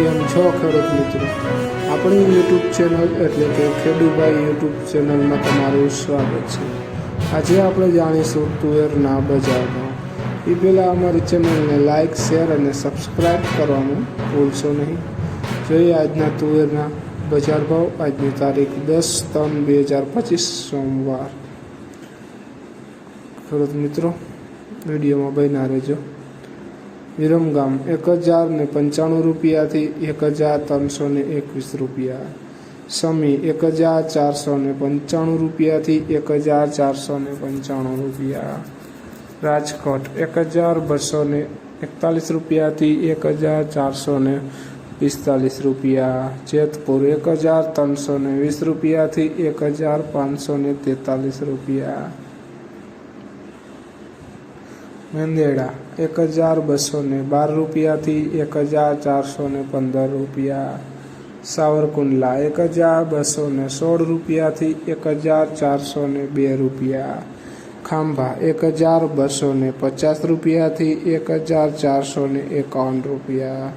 કેમ છો ખેડૂત મિત્રો. આપણી યુટ્યુબ ચેનલ એટલે કે ખેડૂભાઈ યુટ્યુબ ચેનલમાં તમારું સ્વાગત છે. આજે આપણે જાણીશું તુવેરના બજારમાં. એ પહેલાં અમારી ચેનલને લાઇક શેર અને સબસ્ક્રાઈબ કરવાનું ભૂલશો નહીં. જોઈએ આજના તુવેરના બજાર ભાવ. આજની તારીખ દસ ત્રણ બે હજાર પચીસ સોમવાર. ખેડૂત મિત્રો, વિડીયોમાં બન્યા રહેજો. વિરમગામ એક હજાર ને પંચાણું રૂપિયાથી એક હજાર ત્રણસો ને એકવીસ રૂપિયા. સમી એક હજાર ચારસો ને પંચાણું રૂપિયાથી એક હજાર ચારસો ને પંચાણું રૂપિયા. રાજકોટ એક હજાર બસો ને એકતાલીસ રૂપિયાથી એક હજાર ચારસો ને પિસ્તાલીસ રૂપિયા. જેતપુર એક હજાર ત્રણસો ને વીસ રૂપિયાથી એક હજાર પાંચસો ને તેતાલીસ રૂપિયા. મેંદેડા, એક હજાર બસો ને બાર રૂપિયાથી એક હજાર ચારસો ને પંદર રૂપિયા. સાવરકુંડલા, એક હજાર બસો ને સોળ રૂપિયાથી એક હજાર ચારસો ને બે રૂપિયા. ખાંભા, એક હજાર બસો ને પચાસ રૂપિયાથી એક હજાર ચારસો ને એકાવન રૂપિયા.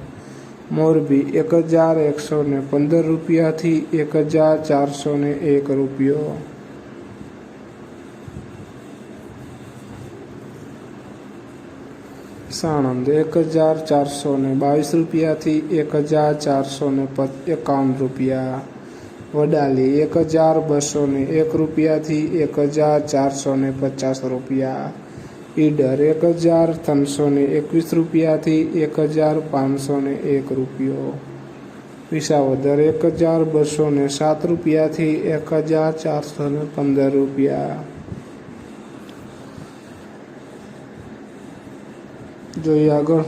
મોરબી, એક હજાર એકસો ને પંદર રૂપિયાથી એક હજાર ચારસો ને એક રૂપિયો. સાણંદ એક હજાર ચારસો ને બાવીસ રૂપિયાથી એક હજાર ચારસો ને એકાવન રૂપિયા. વડાલી એક હજાર બસો ને એક રૂપિયાથી એક હજાર ચારસો ને પચાસ રૂપિયા. ઈડર એક હજાર ત્રણસો ને એકવીસ રૂપિયાથી એક હજાર પાંચસો ને એક રૂપિયો. વિસાવદર એક હજાર બસો ને સાત રૂપિયાથી એક હજાર ચારસો ને પંદર રૂપિયા. જોઈએ આગળ.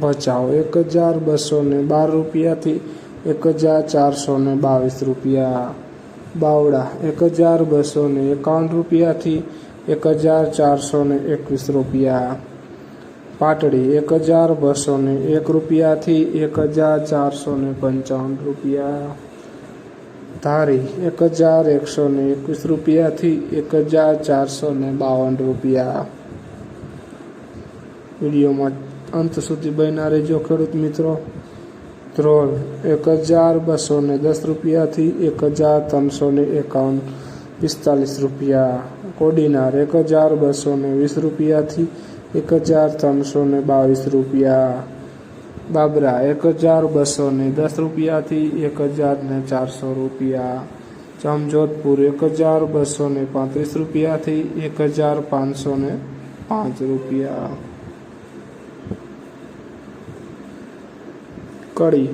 બચાવ એક હજાર બસો ને બાર રૂપિયાથી એક હજાર ચારસો ને બાવીસ રૂપિયા. બાવડા એક હજાર બસો ને એકાવન રૂપિયાથી એક હજાર ચારસો ને એકવીસ રૂપિયા. પાટડી એક હજાર બસો ને એક રૂપિયાથી એક હજાર ચારસો ને પંચાવન રૂપિયા. ધારી એક હજાર એકસો ને એકવીસ રૂપિયાથી એક હજાર ચારસો ને બાવન રૂપિયા. વિડીયોમાં અંત સુધી બન્યા રહેજો ખેડૂત મિત્રો. ધ્રોલ એક હજાર બસો ને દસ રૂપિયાથી એક હજાર ત્રણસો ને એકાવન પિસ્તાલીસ રૂપિયા. કોડીનાર, એક હજાર બસો ને વીસ રૂપિયાથી એક હજાર ત્રણસો ને બાવીસ રૂપિયા. બાબરા, એક હજાર બસો ને દસ રૂપિયાથી એક હજાર ને ચારસો રૂપિયા. જમજોધપુર, એક હજાર બસો ને પાંત્રીસ રૂપિયાથી એક હજાર પાંચસો ને પાંચ રૂપિયા. કડી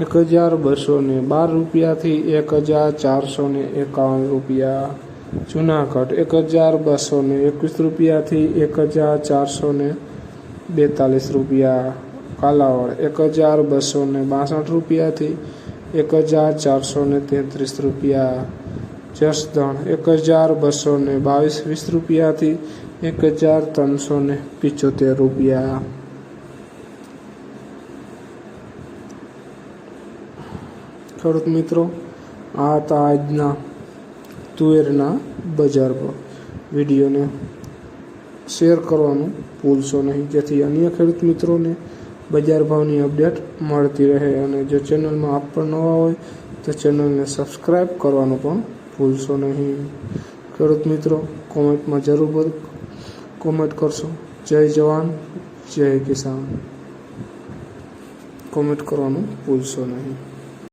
એક હજાર બસો ને બાર રૂપિયાથી એક હજાર ચારસો ને એકાવન રૂપિયા. જુનાગઢ એક હજાર બસો ને એકવીસ રૂપિયાથી એક હજાર ચારસો ને બેતાલીસ રૂપિયા. કાલાવડ એક હજાર બસો ને બાસઠ રૂપિયાથી એક હજાર ચારસો ને તેત્રીસ રૂપિયા. જસદણ એક હજાર બસો ને બાવીસ વીસ રૂપિયાથી એક હજાર ત્રણસો ને પિચોતેર રૂપિયા. ખેડૂત મિત્રો, આ હતા આજના તુવેરના બજાર પર વિડીયોને શેર કરવાનું ભૂલશો નહીં. જેથી અન્ય ખેડૂત મિત્રોને બજાર ભાવની અપડેટ મળતી રહે અને જો ચેનલમાં આપ પણ નવા હોય, તો ચેનલને સબસ્ક્રાઈબ કરવાનું પણ ભૂલશો નહીં. ખેડૂત મિત્રો, કોમેન્ટમાં જરૂર કોમેન્ટ કરશો. જય જવાન, જય કિસાન. કોમેન્ટ કરવાનું ભૂલશો નહીં.